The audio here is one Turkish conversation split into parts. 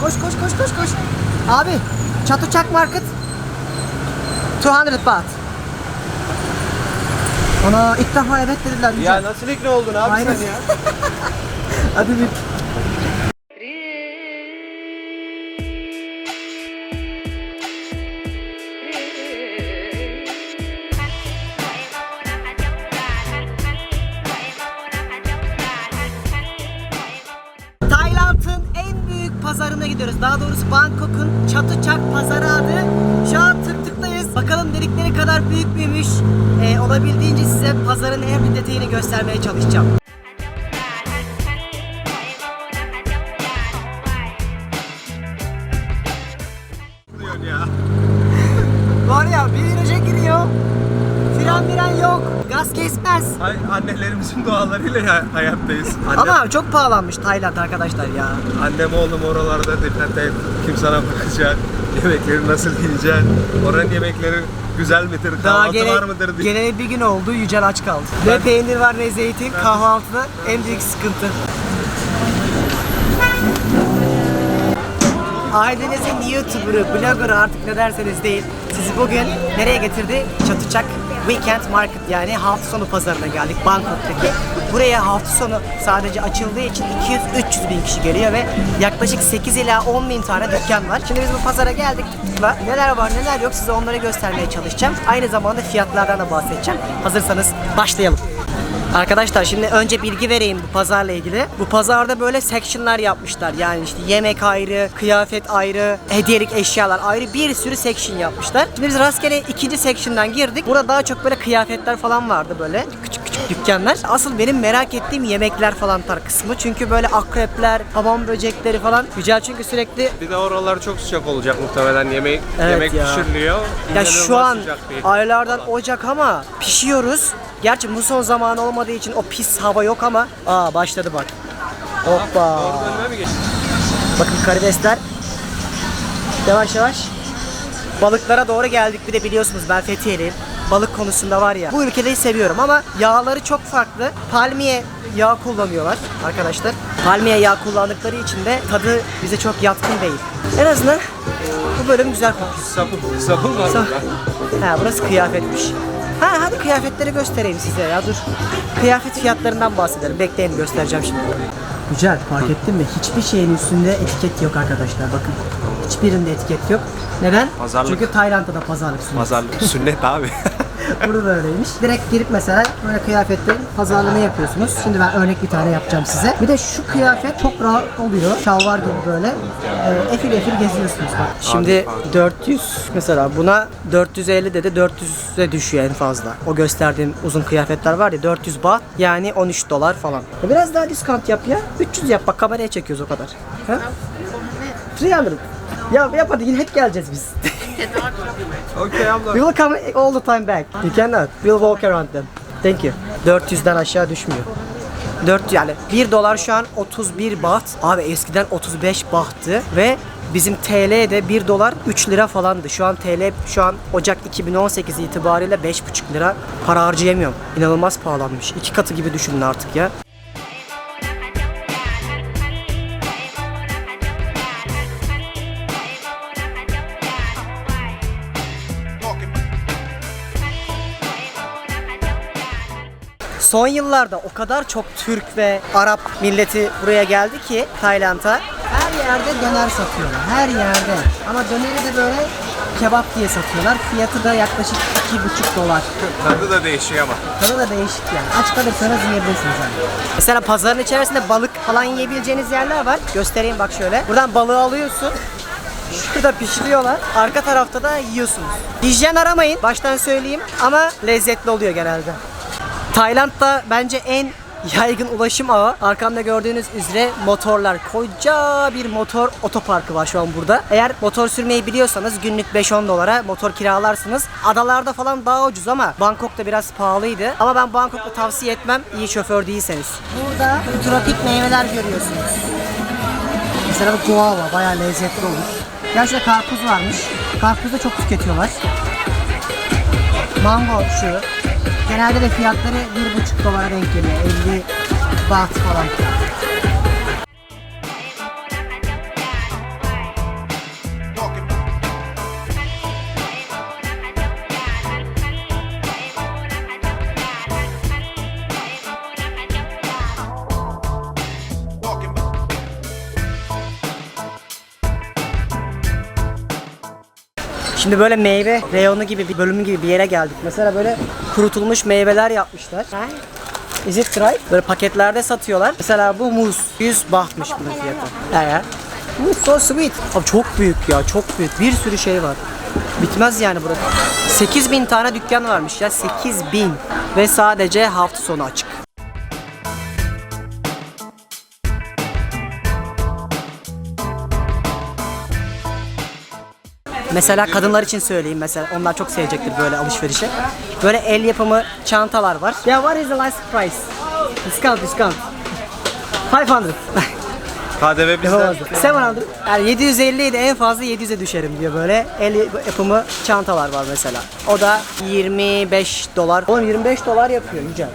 Koş koş koş koş koş. Abi Çatuçak Market 200 baht. Ana ilk defa evet dediler. Ya nasıl ikna oldun abi Aynen. sen ya? Hadi bir. Pazarına gidiyoruz. Daha doğrusu Bangkok'un Çatuçak pazarı adı. Şu an tık tıktayız. Bakalım dedikleri kadar büyük müymüş. Ee, olabildiğince size pazarın her bir detayını göstermeye çalışacağım. Var ya bir viraja giriyor. Fren miren yok. Gaz kesmez. Hay, annelerimizin dualarıyla ya, hayattayız. Annem, Ama çok pahalanmış Tayland arkadaşlar ya. annem oğlum oralarda dikkat et. Kim sana bakacak? Yemekleri nasıl yiyeceksin? Oranın yemekleri güzel midir? Daha Kahvaltı gene, var mıdır diye. gene bir gün oldu Yücel aç kaldı. Ne peynir var ne zeytin kahvaltıda en büyük sıkıntı. Ailenizin YouTuber'ı, blogger'ı artık ne derseniz değil. Sizi bugün nereye getirdi? Çatuçak Weekend Market yani hafta sonu pazarına geldik Bangkok'taki. Buraya hafta sonu sadece açıldığı için 200-300 bin kişi geliyor ve yaklaşık 8 ila 10 bin tane dükkan var. Şimdi biz bu pazara geldik. Tıkla. Neler var neler yok size onları göstermeye çalışacağım. Aynı zamanda fiyatlardan da bahsedeceğim. Hazırsanız başlayalım. Arkadaşlar şimdi önce bilgi vereyim bu pazarla ilgili. Bu pazarda böyle sectionlar yapmışlar. Yani işte yemek ayrı, kıyafet ayrı, hediyelik eşyalar ayrı bir sürü section yapmışlar. Şimdi biz rastgele ikinci section'dan girdik. Burada daha çok böyle kıyafetler falan vardı böyle. Küçük küçük dükkanlar. Asıl benim merak ettiğim yemekler falan tar kısmı. Çünkü böyle akrepler, hamam böcekleri falan. Güzel çünkü sürekli Bir de oralar çok sıcak olacak muhtemelen. Yemek Evet yemek ya. pişiriliyor. Ya İnanılmaz şu an sıcak bir- aylardan Ocak ama pişiyoruz. Gerçi muson zamanı olmadığı için o pis hava yok ama aa başladı bak. Hoppa. Bakın karidesler. Yavaş yavaş. Balıklara doğru geldik. Bir de biliyorsunuz ben Fethiye'liyim. Balık konusunda var ya. Bu ülkedeyi seviyorum ama yağları çok farklı. Palmiye yağ kullanıyorlar arkadaşlar. Palmiye yağ kullandıkları için de tadı bize çok yatkın değil. En azından bu bölüm güzel kokuyor. Sapı, sapı var Sa- burada. Ha burası kıyafetmiş. Ha hadi kıyafetleri göstereyim size ya dur. Kıyafet fiyatlarından bahsedelim. Bekleyin göstereceğim şimdi. Güzel fark ettin mi? Hiçbir şeyin üstünde etiket yok arkadaşlar bakın. Hiçbirinde etiket yok. Neden? Pazarlık. Çünkü Tayland'da da pazarlık sürüyor. Pazarlık sünnet abi. Burada da öyleymiş. Direkt girip mesela böyle kıyafetlerin pazarlığını yapıyorsunuz. Şimdi ben örnek bir tane yapacağım size. Bir de şu kıyafet çok rahat oluyor. Şalvar gibi böyle. E, efil efil geziyorsunuz bak. Şimdi 400 mesela buna 450 dedi 400'e düşüyor en fazla. O gösterdiğim uzun kıyafetler var ya 400 baht yani 13 dolar falan. E, Biraz daha discount yap ya. 300 yap bak kameraya çekiyoruz o kadar. Ha? 300. Ya yap hadi hep geleceğiz biz. Okey abla. We will come all the time back. You cannot. We'll walk around them. Thank you. 400'den aşağı düşmüyor. 4 yani 1 dolar şu an 31 baht. Abi eskiden 35 bahttı ve bizim TL'de 1 dolar 3 lira falandı. Şu an TL şu an Ocak 2018 itibariyle 5,5 lira para harcayamıyorum. İnanılmaz pahalanmış. İki katı gibi düşünün artık ya. Son yıllarda o kadar çok Türk ve Arap milleti buraya geldi ki Tayland'a. Her yerde döner satıyorlar. Her yerde. Ama döneri de böyle kebap diye satıyorlar. Fiyatı da yaklaşık 2,5 dolar. Tadı da değişiyor ama. Tadı da değişik yani. Aç kalırsanız yiyebilirsiniz yani. Mesela pazarın içerisinde balık falan yiyebileceğiniz yerler var. Göstereyim bak şöyle. Buradan balığı alıyorsun. Şurada pişiriyorlar. Arka tarafta da yiyorsunuz. Hijyen aramayın. Baştan söyleyeyim. Ama lezzetli oluyor genelde. Tayland'da bence en yaygın ulaşım ağı arkamda gördüğünüz üzere motorlar. Koca bir motor otoparkı var şu an burada. Eğer motor sürmeyi biliyorsanız günlük 5-10 dolara motor kiralarsınız. Adalarda falan daha ucuz ama Bangkok'ta biraz pahalıydı. Ama ben Bangkok'ta tavsiye etmem iyi şoför değilseniz. Burada tropik meyveler görüyorsunuz. Mesela bu guava bayağı lezzetli olur. Ya şurada karpuz varmış. Karpuz da çok tüketiyorlar. Mango şu. Genelde de fiyatları 1,5 dolara denk geliyor. 50 baht falan. Şimdi böyle meyve reyonu gibi bir bölümü gibi bir yere geldik. Mesela böyle kurutulmuş meyveler yapmışlar. Is it dry? Böyle paketlerde satıyorlar. Mesela bu muz 100 bahtmış bunun fiyatı. Evet. Muz so sweet. Abi çok büyük ya çok büyük. Bir sürü şey var. Bitmez yani burada. 8000 tane dükkan varmış ya 8000 ve sadece hafta sonu açık. Mesela kadınlar için söyleyeyim mesela onlar çok sevecektir böyle alışverişi. Böyle el yapımı çantalar var. Ya what is the last price? Discount discount. 500. KDV bizden. Yapamazdım. 700. Yani 750 idi en fazla 700'e düşerim diyor böyle. El yapımı çantalar var mesela. O da 25 dolar. Oğlum 25 dolar yapıyor Yücel.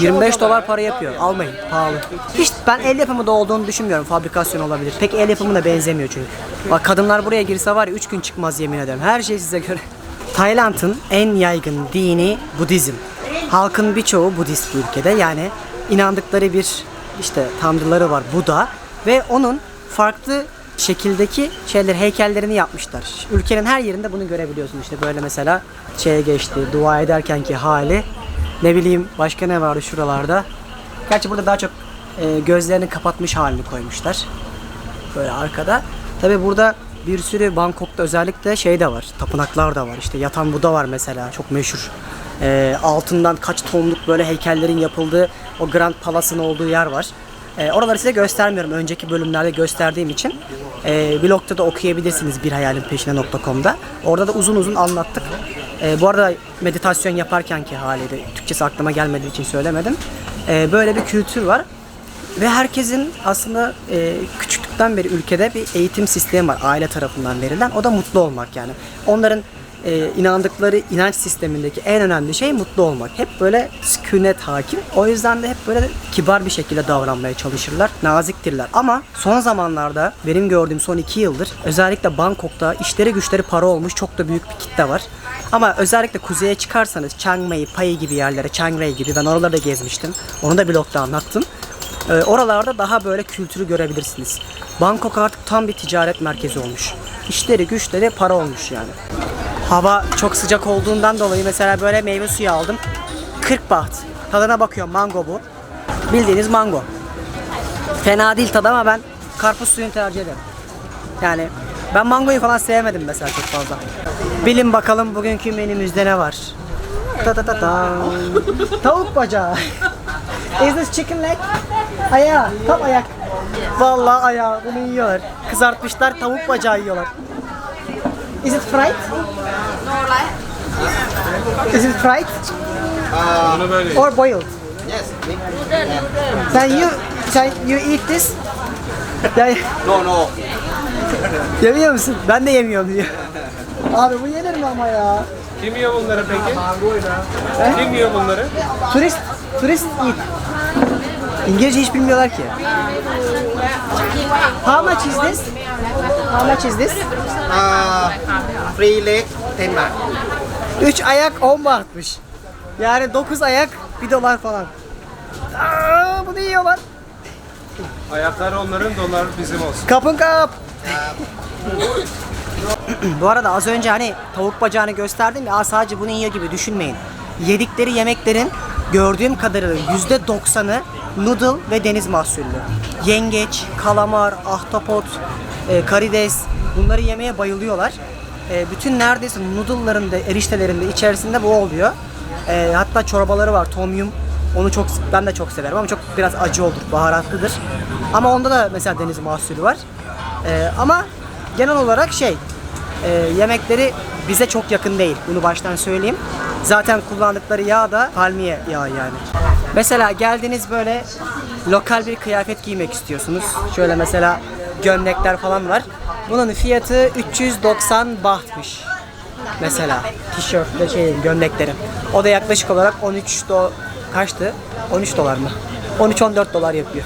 25 dolar para yapıyor. Almayın. Pahalı. Hiç ben el yapımı da olduğunu düşünmüyorum. Fabrikasyon olabilir. Pek el yapımına benzemiyor çünkü. Bak kadınlar buraya girse var ya 3 gün çıkmaz yemin ederim. Her şey size göre. Tayland'ın en yaygın dini Budizm. Halkın birçoğu Budist bu ülkede. Yani inandıkları bir işte tanrıları var Buda ve onun farklı şekildeki şeyler heykellerini yapmışlar. Ülkenin her yerinde bunu görebiliyorsun işte böyle mesela şeye geçti dua ederkenki hali ne bileyim başka ne vardı şuralarda. Gerçi burada daha çok e, gözlerini kapatmış halini koymuşlar. Böyle arkada. Tabi burada bir sürü Bangkok'ta özellikle şey de var. Tapınaklar da var. İşte yatan Buda var mesela. Çok meşhur. Ee, altından kaç tonluk böyle heykellerin yapıldığı o Grand Palace'ın olduğu yer var. Ee, oraları size göstermiyorum. Önceki bölümlerde gösterdiğim için. Ee, blogda da okuyabilirsiniz birhayalin.peşine.com'da. Orada da uzun uzun anlattık. Ee, bu arada meditasyon yaparken ki haliydi. Türkçesi aklıma gelmediği için söylemedim. Ee, böyle bir kültür var. Ve herkesin aslında e, küçüklükten beri ülkede bir eğitim sistemi var aile tarafından verilen. O da mutlu olmak yani. Onların e, inandıkları inanç sistemindeki en önemli şey mutlu olmak. Hep böyle sükunet hakim. O yüzden de hep böyle kibar bir şekilde davranmaya çalışırlar. Naziktirler. Ama son zamanlarda benim gördüğüm son iki yıldır özellikle Bangkok'ta işleri güçleri para olmuş çok da büyük bir kitle var. Ama özellikle kuzeye çıkarsanız Chiang Mai, Pai gibi yerlere, Chiang Rai gibi ben oralarda gezmiştim. Onu da blogda anlattım. Ee, oralarda daha böyle kültürü görebilirsiniz. Bangkok artık tam bir ticaret merkezi olmuş. İşleri güçleri para olmuş yani. Hava çok sıcak olduğundan dolayı mesela böyle meyve suyu aldım. 40 baht. Tadına bakıyorum mango bu. Bildiğiniz mango. Fena değil tadı ama ben karpuz suyunu tercih ederim. Yani ben mangoyu falan sevmedim mesela çok fazla. Bilin bakalım bugünkü menümüzde ne var? Ta ta ta ta. Tavuk bacağı. Is this chicken leg? Ayağı, tam ayak. Vallahi ayağı, bunu yiyorlar. Kızartmışlar, tavuk bacağı yiyorlar. Is it fried? Is it fried böyle. or boiled? Sen you, sen you eat this? No, no. yemiyor musun? Ben de yemiyorum diyor. Abi bu yenir mi ama ya? Kim yiyor bunları peki? Kim yiyor bunları? Turist, turist eat. İngilizce hiç bilmiyorlar ki. How much is this? How much is this? Uh, free leg, 10 baht. 3 ayak 10 bahtmış. Yani 9 ayak 1 dolar falan. Aa, bunu yiyorlar. Ayaklar onların, dolar bizim olsun. Kapın kap. Bu arada az önce hani tavuk bacağını gösterdim ya sadece bunu yiyor gibi düşünmeyin. Yedikleri yemeklerin gördüğüm kadarıyla %90'ı noodle ve deniz mahsullü. Yengeç, kalamar, ahtapot, e, karides bunları yemeye bayılıyorlar. E, bütün neredeyse noodle'ların da eriştelerinde içerisinde bu oluyor. E, hatta çorbaları var tom yum. Onu çok ben de çok severim ama çok biraz acı olur, baharatlıdır. Ama onda da mesela deniz mahsulü var. E, ama genel olarak şey e, yemekleri bize çok yakın değil. Bunu baştan söyleyeyim. Zaten kullandıkları yağ da palmiye yağı yani. Mesela geldiniz böyle lokal bir kıyafet giymek istiyorsunuz. Şöyle mesela gömlekler falan var. Bunun fiyatı 390 bahtmış. Mesela tişört ve şey gömleklerim. O da yaklaşık olarak 13 do kaçtı? 13 dolar mı? 13-14 dolar yapıyor.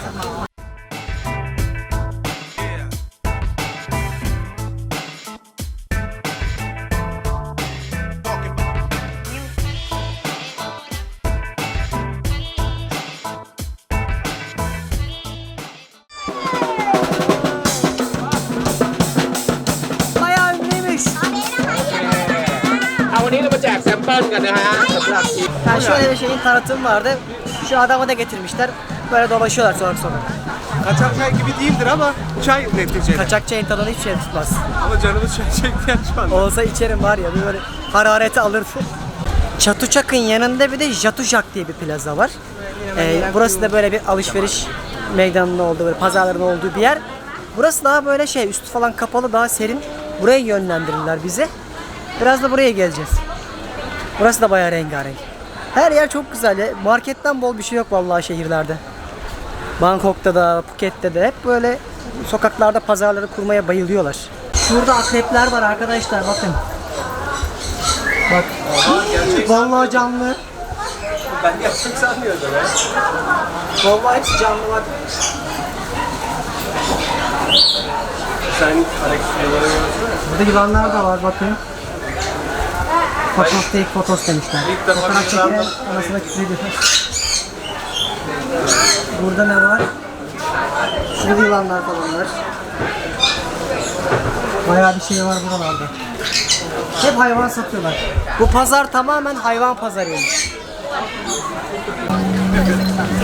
Yani şöyle bir şeyin tanıtım vardı. Şu adamı da getirmişler. Böyle dolaşıyorlar sokak sokak. Kaçak çay gibi değildir ama çay neticede. Kaçak çayın tadını hiçbir şey tutmaz. Ama canımız çay çekti ya şu anda. Olsa içerim var ya bir böyle harareti alırdı. Çatuçak'ın yanında bir de Jatujak diye bir plaza var. Ee, burası da böyle bir alışveriş meydanının olduğu, böyle pazarların olduğu bir yer. Burası daha böyle şey, üstü falan kapalı, daha serin. Buraya yönlendirirler bizi. Biraz da buraya geleceğiz. Burası da bayağı rengarenk. Her yer çok güzel. ya. Marketten bol bir şey yok vallahi şehirlerde. Bangkok'ta da, Phuket'te de hep böyle sokaklarda pazarları kurmaya bayılıyorlar. Şurada akrepler var arkadaşlar bakın. Bak. Vallahi canlı. Ben gerçek sanmıyordum ya. Vallahi hepsi canlı bak. Sen Alex'e Burada yılanlar da var bakın. Fotos take fotos demişler. Fotoğraf çekilen anasına küfrediyor. Burada ne var? Şurada yılanlar falan var. Bayağı bir şey var buralarda. Hep hayvan satıyorlar. Bu pazar tamamen hayvan pazarıymış.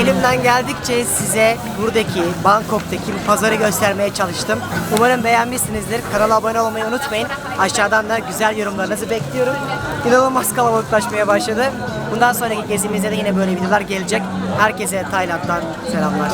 Elimden geldikçe size buradaki Bangkok'taki bu pazarı göstermeye çalıştım. Umarım beğenmişsinizdir. Kanala abone olmayı unutmayın. Aşağıdan da güzel yorumlarınızı bekliyorum. İnanılmaz kalabalıklaşmaya başladı. Bundan sonraki gezimizde de yine böyle videolar gelecek. Herkese Tayland'dan selamlar.